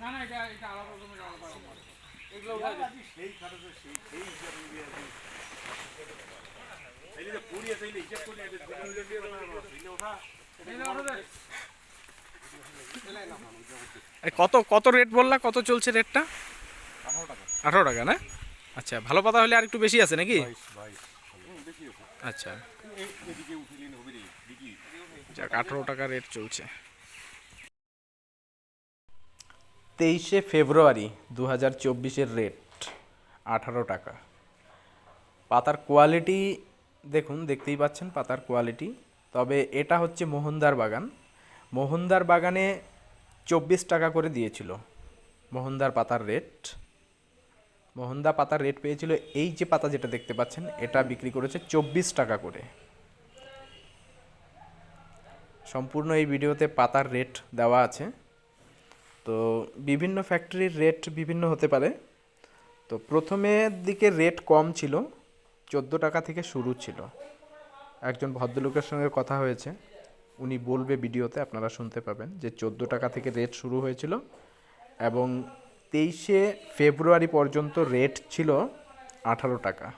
না। না এটা এটা আলাদা রকমের আলাদা এগুলো সেই খারাপ সেই সেই হিসাব নিয়ে আর এই যে পুরি আছে এই হিসাব করে এটা দুটো মিলে দিয়ে না না ওঠা। এই কত কত রেট বললা? কত চলছে রেটটা আঠারো টাকা না? আচ্ছা ভালো পাতা হলে আর একটু বেশি আছে নাকি? আচ্ছা। যাক আঠারো টাকা রেট চলছে। তেইশে ফেব্রুয়ারি দু হাজার চব্বিশের রেট আঠারো টাকা। পাতার কোয়ালিটি দেখুন, দেখতেই পাচ্ছেন পাতার কোয়ালিটি তবে এটা হচ্ছে মোহনদার বাগান। মোহনদার বাগানে চব্বিশ টাকা করে দিয়েছিল মোহনদার পাতার রেট মোহনদা পাতার রেট পেয়েছিল, এই যে পাতা যেটা দেখতে পাচ্ছেন, এটা বিক্রি করেছে চব্বিশ টাকা করে। সম্পূর্ণ এই ভিডিওতে পাতার রেট দেওয়া আছে। তো বিভিন্ন ফ্যাক্টরির রেট বিভিন্ন হতে পারে। তো প্রথমের দিকে রেট কম ছিল, চোদ্দ টাকা থেকে শুরু ছিল। একজন ভদ্রলোকের সঙ্গে কথা হয়েছে, উনি বলবে ভিডিওতে, আপনারা শুনতে পাবেন, যে চোদ্দ টাকা থেকে রেট শুরু হয়েছিল এবং তেইশে ফেব্রুয়ারি পর্যন্ত রেট ছিল আঠারো টাকা।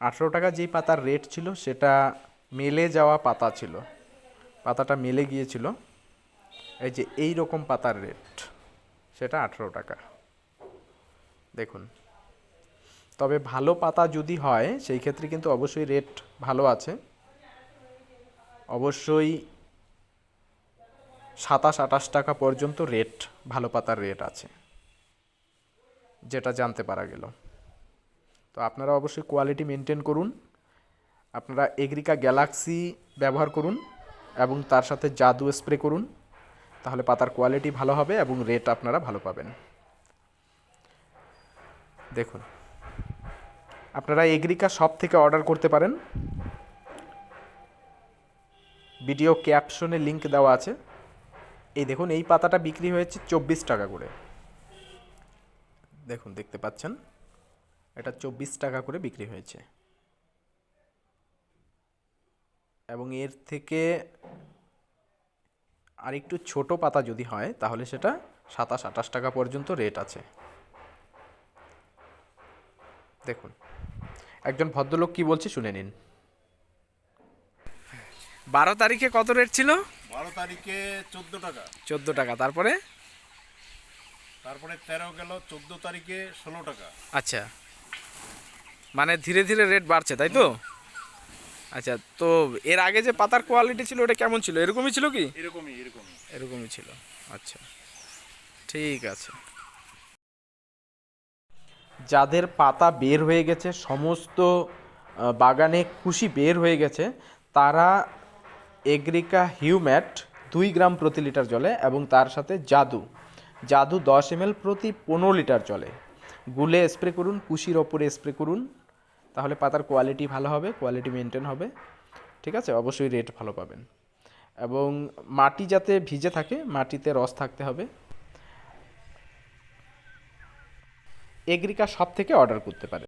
আঠারো টাকা যেই পাতার রেট ছিল, সেটা মেলে যাওয়া পাতা ছিল। পাতাটা মেলে গিয়েছিল। এই যে এই রকম পাতার রেট সেটা আঠেরো টাকা। দেখুন, তবে ভালো পাতা যদি হয়, সেই ক্ষেত্রে কিন্তু অবশ্যই রেট ভালো আছে। অবশ্যই সাতাশ আটাশ টাকা পর্যন্ত রেট ভালো পাতার রেট আছে। যেটা জানতে পারা গেল। তো আপনারা অবশ্যই কোয়ালিটি মেনটেন করুন। আপনারা এগ্রিকা গ্যালাক্সি ব্যবহার করুন এবং তার সাথে জাদু স্প্রে করুন। তাহলে পাতার কোয়ালিটি ভালো হবে এবং রেট আপনারা ভালো পাবেন। দেখুন, আপনারা এগ্রিকা শপ থেকে অর্ডার করতে পারেন। ভিডিও ক্যাপশনে লিংক দেওয়া আছে। এই দেখুন, এই পাতাটা বিক্রি হয়েছে চব্বিশ টাকা করে। দেখুন, দেখতে পাচ্ছেন, এটা চব্বিশ টাকা করে বিক্রি হয়েছে। এবং এর থেকে আর একটু ছোট পাতা যদি হয় তাহলে সেটা সাতাশ আঠাশ টাকা পর্যন্ত রেট আছে। দেখুন একজন ভদ্রলোক কি বলছে শুনে নিন। বারো তারিখে কত রেট ছিল? বারো তারিখে চোদ্দ টাকা। চোদ্দ টাকা তারপরে? তারপরে তেরো গেল চোদ্দ তারিখে ষোলো টাকা। আচ্ছা মানে ধীরে ধীরে রেট বাড়ছে তাই তো? আচ্ছা তো এর আগে যে পাতার কোয়ালিটি ছিল ওটা কেমন ছিল? এরকমই ছিল কি? এরকমই এরকমই। এরকমই ছিল। আচ্ছা ঠিক আছে। যাদের পাতা বের হয়ে গেছে সমস্ত বাগানে খুশি বের হয়ে গেছে তারা এগ্রিকা হিউম্যাট দুই গ্রাম প্রতি লিটার জলে এবং তার সাথে জাদু। জাদু দশ এম প্রতি পনেরো লিটার জলে। গুলে স্প্রে করুন কুশির ওপরে স্প্রে করুন। তাহলে পাতার কোয়ালিটি ভালো হবে কোয়ালিটি মেনটেন হবে, ঠিক আছে? অবশ্যই রেট ভালো পাবেন। এবং মাটি যাতে ভিজে থাকে, মাটিতে রস থাকতে হবে। এগ্রিকা সব থেকে অর্ডার করতে পারে।